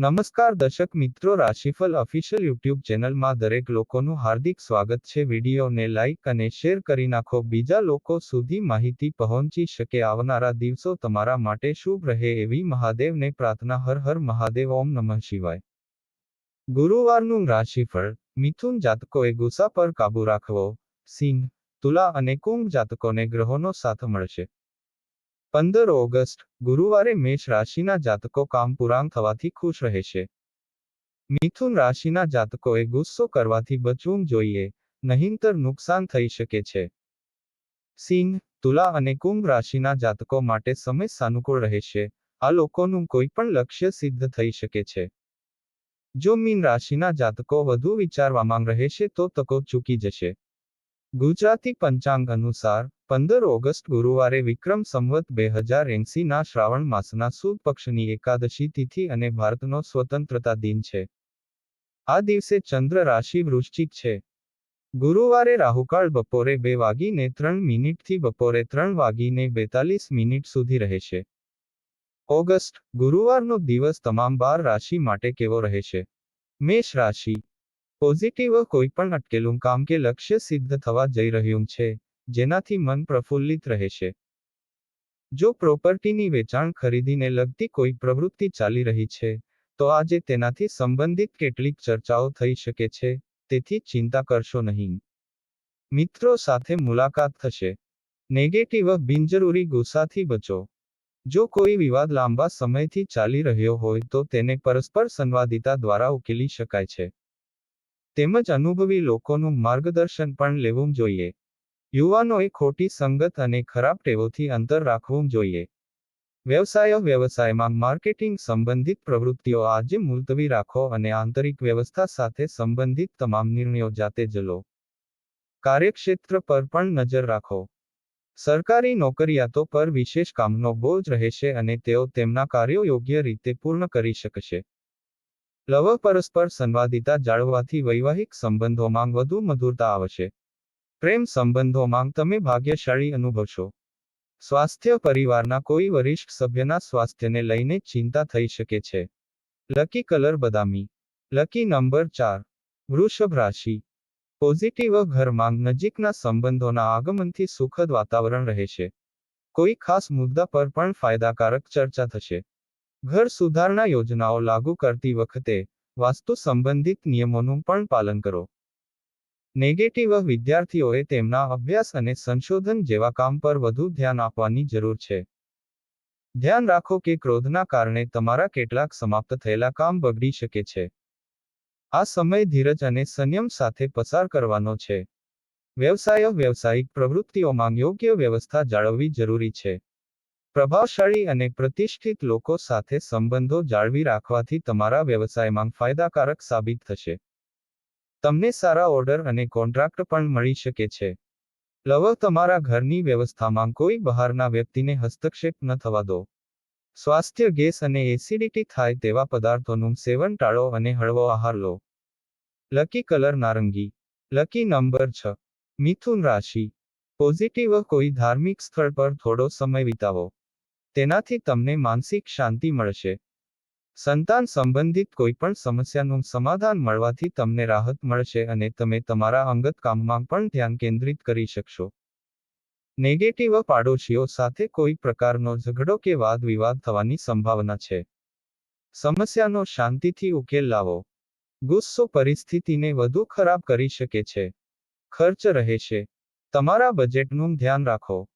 નમસ્કાર દર્શક મિત્રો રાશિફળ ઓફિશિયલ યુટ્યુબ ચેનલમાં દરેક લોકોનું હાર્દિક સ્વાગત છે. વિડીયોને લાઇક અને શેર કરી નાખો. બીજા લોકો સુધી માહિતી પહોંચી શકે આવનારા દિવસો તમારા માટે શુભ રહે એવી મહાદેવને પ્રાર્થના. હર હર મહાદેવ, ઓમ નમઃ શિવાય. ગુરુવારનું રાશિફળ, મિથુન જાતકોએ ગુસ્સા પર કાબુ રાખવો. સિંહ, તુલા અને કુંભ જાતકોને ગ્રહોનો સાથ મળશે. પંદર ઓગસ્ટ, ગુરુવારે મેષ રાશિના જાતકો કામ પૂરાં થવાથી ખુશ રહેશે મિથુન રાશિના જાતકોએ ગુસ્સો કરવાથી બચવું જોઈએ, નહીંતર નુકસાન થઈ શકે છે. સિંહ, તુલા અને કુંભ રાશિના જાતકો માટે સમય સાનુકૂળ રહેશે આ લોકોનું કોઈ પણ લક્ષ્ય સિદ્ધ થઈ શકે છે. જો મીન રાશિના જાતકો વધુ વિચારવામાં રહેશે તો તકો ચૂકી જશે. ગુજરાતી પંચાંગ અનુસાર, પંદર ઓગસ્ટ ગુરુવારે વિક્રમ સંવત બે હજાર એંસીના શ્રાવણ માસના સુદ પક્ષની એકાદશી તિથિ અને ભારતનો સ્વતંત્રતા દિન છે. આ દિવસે ચંદ્ર રાશિ વૃશ્ચિક છે. ગુરુવારે રાહુકાળ બપોરે બે વાગીને ત્રણ મિનિટથી બપોરે ત્રણ વાગીને બેતાલીસ મિનિટ સુધી રહેશે ઓગસ્ટ, ગુરુવારનો દિવસ તમામ બાર રાશિ માટે કેવો રહેશે મેષ રાશિ પોઝિટિવ કોઈ પણ અટકેલું કામ કે લક્ષ્ય સિદ્ધ થવા જઈ રહ્યું છે, જેનાથી મન પ્રફુલ્લિત રહેશે જો પ્રોપર્ટીની વેચાણ ખરીદીને લગતી કોઈ પ્રવૃત્તિ ચાલી રહી છે, તો આજે તેનાથી સંબંધિત કેટલીક ચર્ચાઓ થઈ શકે છે, તેથી ચિંતા કરશો નહીં. મિત્રો સાથે મુલાકાત થશે. નેગેટિવ બિનજરૂરી ગુસ્સાથી બચો. જો કોઈ વિવાદ લાંબા સમયથી ચાલી રહ્યો હોય તો તેને પરસ્પર સંવાદિતા દ્વારા ઉકેલી શકાય છે. તેમજ અનુભવી લોકોનું માર્ગદર્શન પણ લેવું જોઈએ. યુવાનોએ ખોટી સંગત અને ખરાબ ટેવોથી અંતર રાખવું જોઈએ. વ્યવસાય વ્યવસાયમાં માર્કેટિંગ સંબંધિત પ્રવૃત્તિઓ આજે મુલતવી રાખો અને આંતરિક વ્યવસ્થા સાથે સંબંધિત તમામ નિર્ણયો જાતે જ લો કાર્યક્ષેત્ર પર પણ નજર રાખો. સરકારી નોકરિયાતો પર વિશેષ કામનો બોજ રહેશે અને તેઓ તેમના કાર્યો યોગ્ય રીતે પૂર્ણ કરી શકશે. લવ પરસ્પર સંવાદિતા જાળવવાથી વૈવાહિક સંબંધોમાં વધુ મધુરતા આવશે. પ્રેમ સંબંધોમાં તમે ભાગ્યશાળી અનુભવશો સ્વાસ્થ્ય પરિવારના કોઈ વરિષ્ઠ સભ્યના સ્વાસ્થ્યને લઈને ચિંતા થઈ શકે છે. લકી કલર બદામી. લકી નંબર ચાર. વૃષભ રાશિ. પોઝિટિવ ઘરમાં નજીકના સંબંધોના આગમનથી સુખદ વાતાવરણ રહેશે કોઈ ખાસ મુદ્દા પર પણ ફાયદાકારક ચર્ચા થશે. ઘર સુધારણા યોજનાઓ લાગુ કરતી વખતે વાસ્તુ સંબંધિત નિયમોનું પણ પાલન કરો. નેગેટિવ વિદ્યાર્થીઓએ તેમના અભ્યાસ અને સંશોધન જેવા કામ પર વધુ ધ્યાન આપવાની જરૂર છે. ધ્યાન રાખો કે ક્રોધના કારણે તમારા કેટલાક સમાપ્ત થયેલા કામ બગડી શકે છે. આ સમય ધીરજ અને સંયમ સાથે પસાર કરવાનો છે. વ્યવસાય વ્યવસાયિક પ્રવૃત્તિઓમાં યોગ્ય વ્યવસ્થા જાળવવી જરૂરી છે. પ્રભાવશાળી અને પ્રતિષ્ઠિત લોકો સાથે સંબંધો જાળવી રાખવાથી તમારા વ્યવસાયમાં ફાયદાકારક સાબિત થશે. તમને સારા ઓર્ડર અને કોન્ટ્રાક્ટ પણ મળી શકે છે. લવ તમારા ઘરની વ્યવસ્થામાં કોઈ બહારના વ્યક્તિને હસ્તક્ષેપ ન થવા દો. સ્વાસ્થ્ય ગેસ અને એસિડિટી થાય તેવા પદાર્થોનું સેવન ટાળો અને હળવો આહાર લો. લકી કલર નારંગી. લકી નંબર છ. મિથુન રાશિ. પોઝિટિવ કોઈ ધાર્મિક સ્થળ પર થોડો સમય વિતાવો. તેનાથી તમને માનસિક શાંતિ મળશે. સંતાન સંબંધિત કોઈ પણ સમસ્યાનું સમાધાન મળવાથી તમને રાહત મળશે અને તમે તમારા અંગત કામમાં પણ ધ્યાન કેન્દ્રિત કરી શકશો. નેગેટિવ પાડોશીઓ સાથે કોઈ પ્રકારનો ઝઘડો કે વાદ વિવાદ થવાની સંભાવના છે. સમસ્યાનો શાંતિથી ઉકેલ લાવો. ગુસ્સો પરિસ્થિતિને વધુ ખરાબ કરી શકે છે. ખર્ચ રહેશે તમારા બજેટનું ધ્યાન રાખો.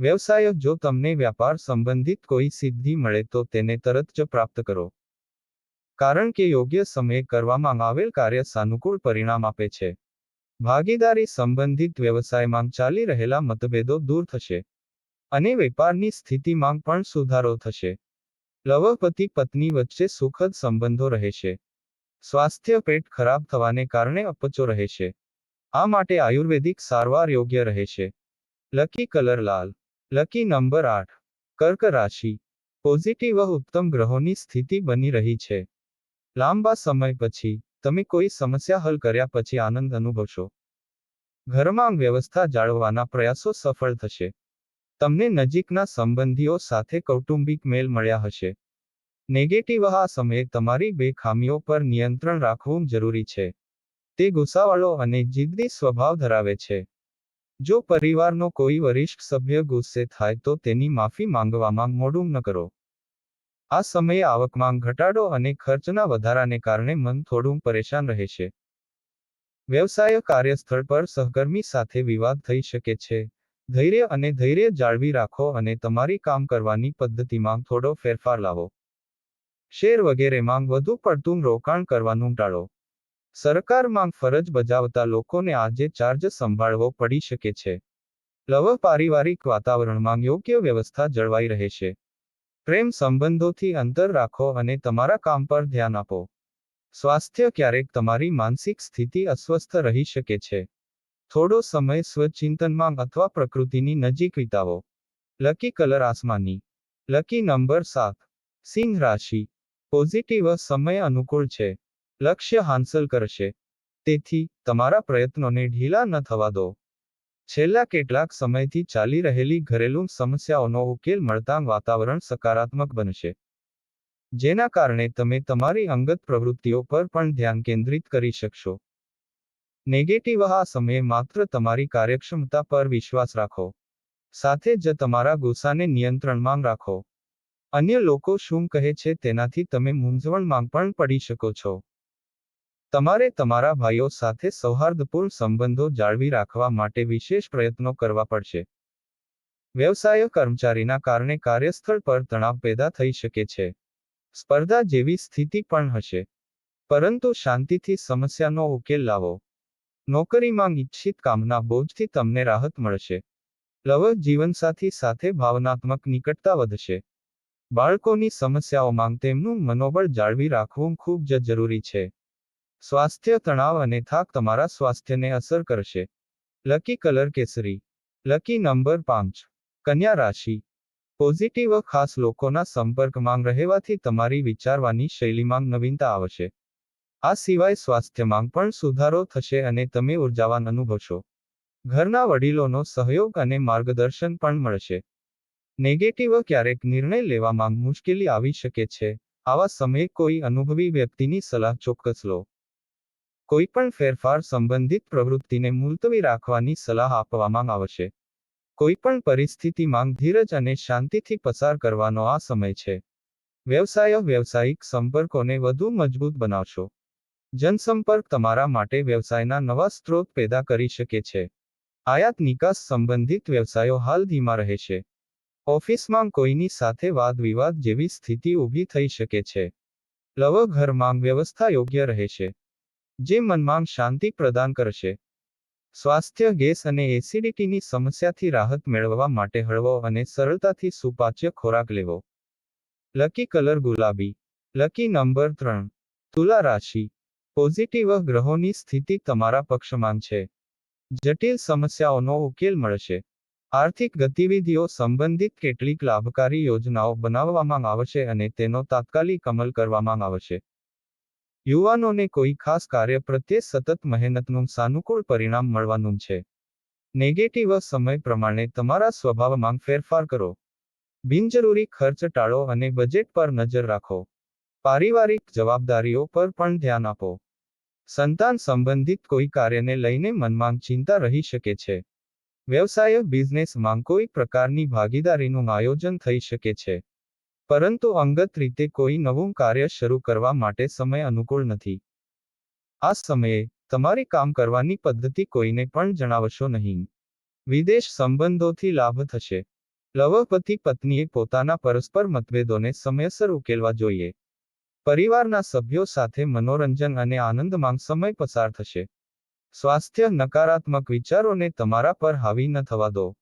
વ્યવસાય જો તમને વ્યાપાર સંબંધિત કોઈ સિદ્ધિ મળે તો તેને તરત જ પ્રાપ્ત કરો. કારણ કે યોગ્ય સમયે કરવામાં આવેલ કાર્ય સાનુકૂળ પરિણામ આપે છે. ભાગીદારી સંબંધિત વ્યવસાયમાં ચાલી રહેલા મતભેદો દૂર થશે. અને વેપારની સ્થિતિમાં પણ સુધારો થશે. લવપતિ પત્ની વચ્ચે સુખદ સંબંધો રહેશે. સ્વાસ્થ્ય પેટ ખરાબ થવાને કારણે અપચો રહેશે. આ માટે આયુર્વેદિક સારવાર યોગ્ય રહેશે. લકી કલર લાલ. લકી નંબર આઠ. કર્ક રાશિ. પોઝિટિવ ઉત્તમ ગ્રહોની સ્થિતિ બની રહી છે. લાંબા સમય પછી, તમે કોઈ સમસ્યા હલ કર્યા પછી આનંદ અનુભવશો. ઘરમાં વ્યવસ્થા જાળવવાના પ્રયાસો સફળ થશે. તમને નજીકના સંબંધીઓ સાથે કૌટુંબિક મેલ મળ્યા હશે. નેગેટિવ આ સમયે તમારી બે ખામીઓ પર નિયંત્રણ રાખવું જરૂરી છે. તે ગુસ્સાવાળો અને જિદ્દી સ્વભાવ ધરાવે છે. જો પરિવારનો કોઈ વરિષ્ઠ સભ્ય ગુસ્સે થાય તો તેની માફી માંગવામાં મોડું ન કરો. આ સમયે આવકમાં ઘટાડો અને ખર્ચના વધારાને કારણે મન થોડું પરેશાન રહે છે. વ્યવસાય કાર્યસ્થળ પર સહકર્મી સાથે વિવાદ થઈ શકે છે. ધૈર્ય અને ધૈર્ય જાળવી રાખો અને તમારી કામ કરવાની પદ્ધતિમાં થોડો ફેરફાર લાવો. શેર વગેરેમાં વધુ પડતું રોકાણ કરવાનું ટાળો. સરકારમાં ફરજ બજાવતા લોકોને આજે ચાર્જ સંભાળવો પડી શકે છે. લવ પારિવારિક વાતાવરણમાં યોગ્ય વ્યવસ્થા જળવાઈ રહેશે પ્રેમ સંબંધોથી અંતર રાખો અને તમારા કામ પર ધ્યાન આપો. સ્વાસ્થ્ય ક્યારેક તમારી માનસિક સ્થિતિ અસ્વસ્થ રહી શકે છે. થોડો સમય સ્વચિંતનમાં અથવા પ્રકૃતિની નજીક વિતાવો. લકી કલર આસમાની. લકી નંબર સાત. સિંહ રાશિ. પોઝિટિવ સમય અનુકૂળ છે. લક્ષ્ય હાંસલ કરશે. તેથી, તમારા પ્રયત્નોને ઢીલા ન થવા દો. છેલ્લા કેટલાક સમયથી ચાલી રહેલી ઘરેલું સમસ્યાઓનો ઉકેલ મળતા વાતાવરણ સકારાત્મક બનશે. જેના કારણે તમે તમારી અંગત પ્રવૃત્તિઓ પર પણ ધ્યાન કેન્દ્રિત કરી શકશો. નેગેટિવ આ સમયે માત્ર તમારી કાર્યક્ષમતા પર વિશ્વાસ રાખો. સાથે જ તમારા ગુસ્સાને નિયંત્રણમાં રાખો. અન્ય લોકો શું કહે છે તેનાથી તમે મૂંઝવણમાં પણ પડી શકો છો. તમારે તમારા ભાઈઓ સાથે સૌહાર્દપૂર્ણ સંબંધો જાળવી રાખવા માટે વિશેષ પ્રયત્નો કરવા પડશે. વ્યવસાય કર્મચારીના કારણે કાર્યસ્થળ પર તણાવ પેદા થઈ શકે છે. સ્પર્ધા જેવી સ્થિતિ પણ હશે. પરંતુ શાંતિથી સમસ્યાનો ઉકેલ લાવો. નોકરીમાં ઇચ્છિત કામના બોજથી તમને રાહત મળશે. લવ જીવનસાથી સાથે ભાવનાત્મક નિકટતા વધશે. બાળકોની સમસ્યાઓમાં તેમનું મનોબળ જાળવી રાખવું ખૂબ જ જરૂરી છે. સ્વાસ્થ્ય તણાવ અને થાક તમારા સ્વાસ્થ્યને અસર કરશે. લકી કલર કેસરી. લકી નંબર પાંચ. કન્યા રાશિ. પોઝિટિવ ખાસ લોકોના સંપર્કમાં રહેવાથી તમારી વિચારવાની શૈલીમાં નવીનતા આવશે. આ સિવાય સ્વાસ્થ્યમાં પણ સુધારો થશે અને તમે ઉર્જાવાન અનુભવશો. ઘરના વડીલોનો સહયોગ અને માર્ગદર્શન પણ મળશે. નેગેટિવ ક્યારેક નિર્ણય લેવામાં મુશ્કેલી આવી શકે છે. આવા સમયે કોઈ અનુભવી વ્યક્તિની સલાહ ચોક્કસ લો. કોઈ પણ ફેરફાર સંબંધિત પ્રવૃત્તિને મુલતવી રાખવાની સલાહ આપવામાં આવશે. કોઈ પણ પરિસ્થિતિમાં ધીરજ અને શાંતિથી પસાર કરવાનો આ સમય છે. વ્યવસાય વ્યવસાયિક સંપર્કોને વધુ મજબૂત બનાવશો. જનસંપર્ક તમારા માટે વ્યવસાયના નવા સ્ત્રોત પેદા કરી શકે છે. આયાત નિકાસ સંબંધિત વ્યવસાયો હાલ ધીમા રહેશે. ઓફિસમાં કોઈની સાથે વાદ વિવાદ જેવી સ્થિતિ ઊભી થઈ શકે છે. લવ ઘરમાં વ્યવસ્થા યોગ્ય રહેશે. જે મનમાં શાંતિ પ્રદાન કરશે. સ્વાસ્થ્ય, ગેસ અને એસિડિટીની સમસ્યાથી રાહત મેળવવા માટે હળવો અને સરળતાથી સુપાચ્ય ખોરાક લેવો. લકી કલર ગુલાબી. લકી નંબર ત્રણ. તુલા રાશિ. પોઝિટિવ ગ્રહોની સ્થિતિ તમારા પક્ષમાં છે. જટિલ સમસ્યાઓનો ઉકેલ મળશે. આર્થિક ગતિવિધિઓ સંબંધિત કેટલીક લાભકારી યોજનાઓ બનાવવામાં આવશે અને તેનો તાત્કાલિક અમલ કરવામાં આવશે. યુવાનોને કોઈ ખાસ કાર્ય પ્રત્યે સતત મહેનતનું સાનુકૂળ પરિણામ મળવાનું છે. નેગેટિવ સમય પ્રમાણે તમારા સ્વભાવમાં ફેરફાર કરો. બિનજરૂરી ખર્ચ ટાળો અને બજેટ પર નજર રાખો. પારિવારિક જવાબદારીઓ પર પણ ધ્યાન આપો. સંતાન સંબંધિત કોઈ કાર્યને લઈને મનમાં ચિંતા રહી શકે છે. વ્યવસાય, બિઝનેસમાં કોઈ પ્રકારની ભાગીદારીનું આયોજન થઈ શકે છે. પરંતુ અંગત રીતે કોઈ નવું કાર્ય શરૂ કરવા માટે સમય અનુકૂળ નથી. આ સમયે, તમારી કામ કરવાની પદ્ધતિ કોઈને પણ જણાવશો નહીં. વિદેશ સંબંધોથી લાભ થશે. લવપતિ પત્નીએ પોતાના પરસ્પર મતભેદોને સમયસર ઉકેલવા જોઈએ. પરિવારના સભ્યો સાથે મનોરંજન અને આનંદમાં સમય પસાર થશે. સ્વાસ્થ્ય નકારાત્મક વિચારોને તમારા પર હાવી ન થવા દો.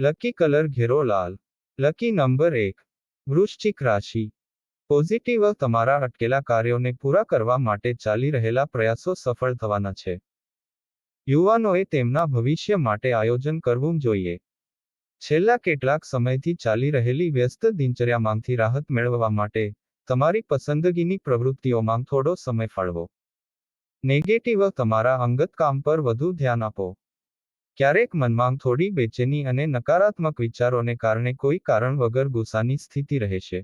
લકી કલર ઘેરો લાલ. લકી નંબર એક. વૃશ્ચિક રાશિ. પોઝિટિવ તમારા અટકેલા કાર્યોને પૂરા કરવા માટે ચાલી રહેલા પ્રયાસો સફળ થવાના છે. યુવાનોએ તેમના ભવિષ્ય માટે આયોજન કરવું જોઈએ. છેલ્લા કેટલાક સમયથી ચાલી રહેલી વ્યસ્ત દિનચર્યામાંથી રાહત મેળવવા માટે તમારી પસંદગીની પ્રવૃત્તિઓમાં થોડો સમય ફાળવો. નેગેટિવ તમારા અંગત કામ પર વધુ ધ્યાન આપો. ક્યારેક મનમાં થોડી બેચેની અને નકારાત્મક વિચારોને કારણે કોઈ કારણ વગર ગુસ્સાની સ્થિતિ રહેશે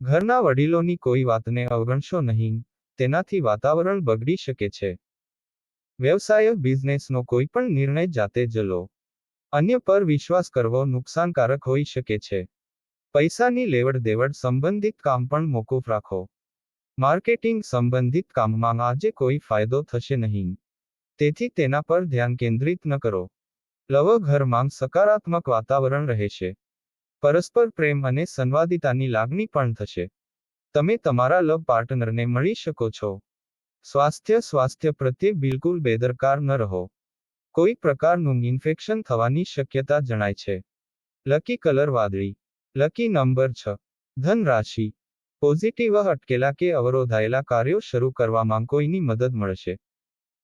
ઘરના વડીલોની કોઈ વાતને અવગણશો નહીં, તેનાથી વાતાવરણ બગડી શકે છે. વ્યવસાય, બિઝનેસનો કોઈ પણ નિર્ણય જાતે જ લો. અન્ય પર વિશ્વાસ કરવો નુકસાનકારક હોઈ શકે છે. પૈસાની લેવડ દેવડ સંબંધિત કામ પણ મોકૂફ રાખો. માર્કેટિંગ સંબંધિત કામમાં આજે કોઈ ફાયદો થશે નહીં. તેથી તેના પર ધ્યાન કેન્દ્રિત ન કરો. લવ ઘરમાં સકારાત્મક વાતાવરણ રહેશે પરસ્પર પ્રેમ અને સંવાદિતાની લાગણી પણ થશે. તમે તમારા લવ પાર્ટનરને મળી શકો છો. સ્વાસ્થ્ય સ્વાસ્થ્ય પ્રત્યે બિલકુલ બેદરકાર ન રહો. કોઈ પ્રકારનું ઇન્ફેક્શન થવાની શક્યતા જણાય છે. લકી કલર વાદળી. લકી નંબર છ. ધન રાશિ. પોઝિટિવ અટકેલા કે અવરોધાયેલા કાર્યો શરૂ કરવામાં કોઈની મદદ મળશે.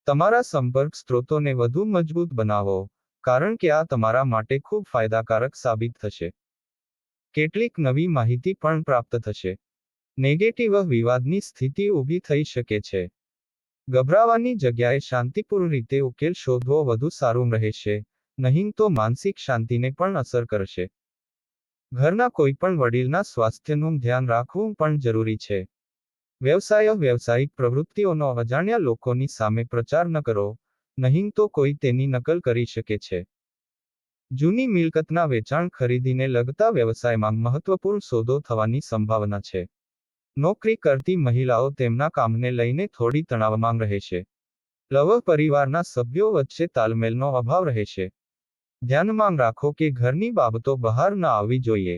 તમારા સંપર્ક સ્ત્રોતોને વધુ મજબૂત બનાવો, કારણ કે આ તમારા માટે ખૂબ ફાયદાકારક સાબિત થશે. કેટલીક નવી માહિતી પણ પ્રાપ્ત થશે. નેગેટિવ વિવાદની સ્થિતિ ઊભી થઈ શકે છે. ગભરાવાની જગ્યાએ શાંતિપૂર્ણ રીતે ઉકેલ શોધવો વધુ સારું રહેશે, નહીં તો માનસિક શાંતિને પણ અસર કરશે. ઘરના કોઈ પણ વડીલના સ્વાસ્થ્યનું ધ્યાન રાખવું પણ જરૂરી છે. વ્યવસાય વ્યવસાયિક પ્રવૃત્તિઓનો અજાણ્યા લોકોની સામે પ્રચાર ન કરો, નહીં તો કોઈ તેની નકલ કરી શકે છે. જૂની મિલકતના વેચાણ ખરીદીને લગતા વ્યવસાયમાં મહત્વપૂર્ણ સોદો થવાની સંભાવના છે. નોકરી કરતી મહિલાઓ તેમના કામને લઈને થોડી તણાવમાં રહેશે લવ પરિવારના સભ્યો વચ્ચે તાલમેલનો અભાવ રહેશે ધ્યાનમાં રાખો કે ઘરની બાબતો બહાર ન આવવી જોઈએ.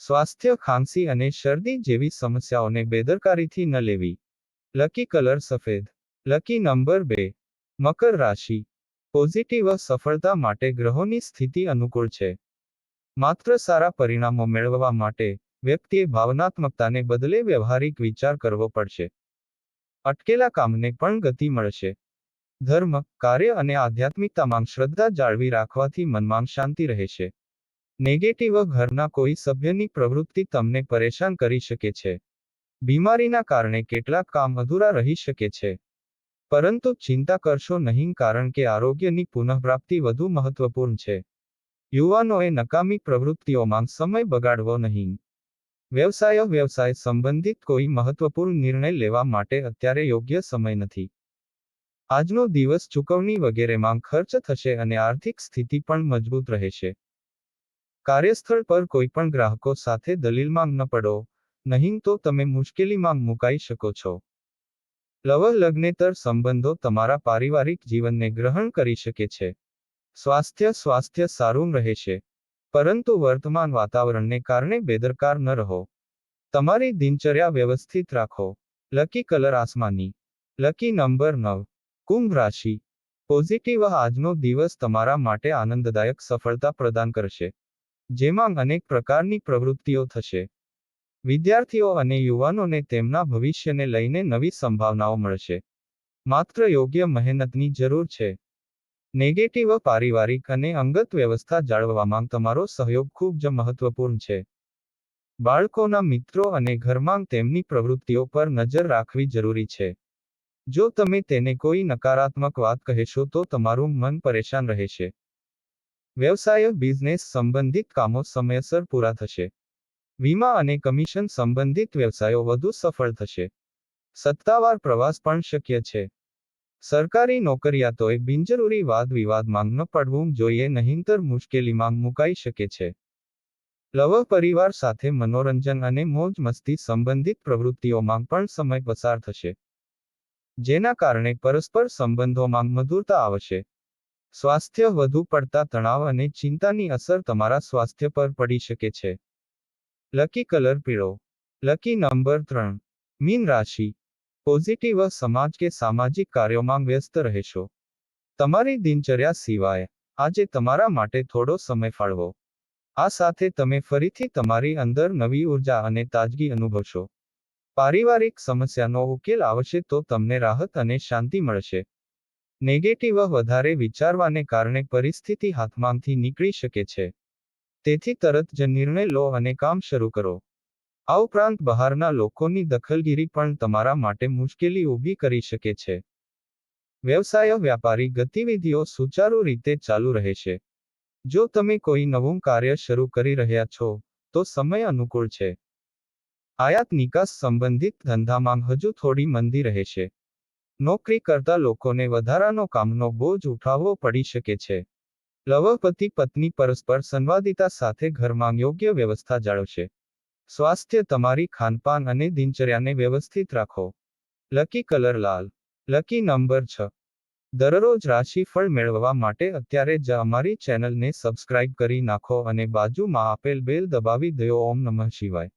સ્વાસ્થ્ય ખાંસી અને શરદી જેવી સમસ્યાઓને બેદરકારીથી ન લેવી. લકી કલર સફેદ. લકી નંબર બે. મકર રાશિ. પોઝિટિવ સફળતા માટે ગ્રહોની સ્થિતિ અનુકૂળ છે. માત્ર સારા પરિણામો મેળવવા માટે વ્યક્તિએ ભાવનાત્મકતાને બદલે વ્યવહારિક વિચાર કરવો પડશે. અટકેલા કામને પણ ગતિ મળશે. ધર્મ, કાર્ય અને આધ્યાત્મિકતામાં શ્રદ્ધા જાળવી રાખવાથી મનમાં શાંતિ રહેશે. નેગેટિવ ઘરના કોઈ સભ્યની પ્રવૃત્તિ તમને પરેશાન કરી શકે છે. બીમારીના કારણે કેટલાક કામ અધૂરા રહી શકે છે. પરંતુ ચિંતા કરશો નહીં કારણ કે આરોગ્યની પુનઃપ્રાપ્તિ વધુ મહત્વપૂર્ણ છે. યુવાનોએ નકામી પ્રવૃત્તિઓમાં સમય બગાડવો નહીં. વ્યવસાય વ્યવસાય સંબંધિત કોઈ મહત્વપૂર્ણ નિર્ણય લેવા માટે અત્યારે યોગ્ય સમય નથી. આજનો દિવસ ચૂકવણી વગેરેમાં ખર્ચ થશે અને આર્થિક સ્થિતિ પણ મજબૂત રહેશે. કાર્યસ્થળ પર કોઈ પણ ગ્રાહકો સાથે દલીલમાં ન પડો, નહીં તો તમે મુશ્કેલીમાં મુકાઈ શકો છો. લવ લગ્નેતર સંબંધો તમારા પારિવારિક જીવનને ગ્રહણ કરી શકે છે. સ્વાસ્થ્ય સ્વાસ્થ્ય સારું રહેશે પરંતુ વર્તમાન વાતાવરણને કારણે બેદરકાર ન રહો. તમારી દિનચર્યા વ્યવસ્થિત રાખો. લકી કલર આસમાની. લકી નંબર નવ. કુંભ રાશિ. પોઝિટિવ આજનો દિવસ તમારા માટે આનંદદાયક સફળતા પ્રદાન કરશે. જેમાં અનેક પ્રકારની પ્રવૃત્તિઓ થશે. વિદ્યાર્થીઓ અને યુવાનોને તેમના ભવિષ્યને લઈને નવી સંભાવનાઓ મળશે. માત્ર યોગ્ય મહેનતની જરૂર છે. નેગેટિવ પારિવારિક અને અંગત વ્યવસ્થા જાળવવામાં તમારો સહયોગ ખૂબ જ મહત્વપૂર્ણ છે. બાળકોના મિત્રો અને ઘરમાં તેમની પ્રવૃત્તિઓ પર નજર રાખવી જરૂરી છે. જો તમે તેને કોઈ નકારાત્મક વાત કહેશો તો તમારું મન પરેશાન રહેશે. વ્યવસાય, બિઝનેસ સંબંધિત કામો સમયસર પૂરા થશે. વીમા અને કમિશન સંબંધિત વ્યવસાયો વધુ સફળ થશે. સત્તાવાર પ્રવાસ પણ શક્ય છે. સરકારી નોકરિયાતોએ બિનજરૂરી વાદ વિવાદમાં ન પડવું જોઈએ, નહીંતર મુશ્કેલીમાં મુકાઈ શકે છે. લવ પરિવાર સાથે મનોરંજન અને મોજ મસ્તી સંબંધિત પ્રવૃત્તિઓમાં પણ સમય પસાર થશે. જેના કારણે પરસ્પર સંબંધોમાં મધુરતા આવશે. સ્વાસ્થ્ય વધુ પડતા તણાવ અને ચિંતાની અસર તમારા સ્વાસ્થ્ય પર પડી શકે છે. લકી કલર પીળો લકી નંબર ત્રણ. મીન રાશિ. પોઝિટિવ સમાજ કે સામાજિક કાર્યોમાં વ્યસ્ત રહેશો. તમારી દિનચર્યા સિવાય આજે તમારા માટે થોડો સમય ફાળવો. આ સાથે તમે ફરીથી તમારી અંદર નવી ઊર્જા અને તાજગી અનુભવશો. પારિવારિક સમસ્યાનો ઉકેલ આવશે તો તમને રાહત અને શાંતિ મળશે. નેગેટિવ વધારે વિચારવાને કારણે પરિસ્થિતિ હાથમાંથી નીકળી શકે છે. તેથી તરત જ નિર્ણય લો અને કામ શરૂ કરો. આ ઉપરાંત બહારના લોકોની દખલગીરી પણ તમારા માટે મુશ્કેલી ઊભી કરી શકે છે. વ્યવસાય, વ્યાપારી ગતિવિધિઓ સુચારુ રીતે ચાલુ રહેશે જો તમે કોઈ નવું કાર્ય શરૂ કરી રહ્યા છો, તો સમય અનુકૂળ છે. આયાત નિકાસ સંબંધિત ધંધામાં હજુ થોડી મંદી રહેશે નોકરી કરતા લોકોને વધારાનો કામનો બોજ ઉઠાવવો પડી શકે છે. લવપતિ પત્ની પરસ્પર સંવાદિતા સાથે ઘરમાં યોગ્ય વ્યવસ્થા જાળવશે. સ્વાસ્થ્ય તમારી ખાનપાન અને દિનચર્યાને વ્યવસ્થિત રાખો. લકી કલર લાલ. લકી નંબર છ. દરરોજ રાશિફળ મેળવવા માટે અત્યારે જ અમારી ચેનલને સબસ્ક્રાઇબ કરી નાખો અને બાજુમાં આપેલ બેલ દબાવી દો ઓમ નમઃ શિવાય.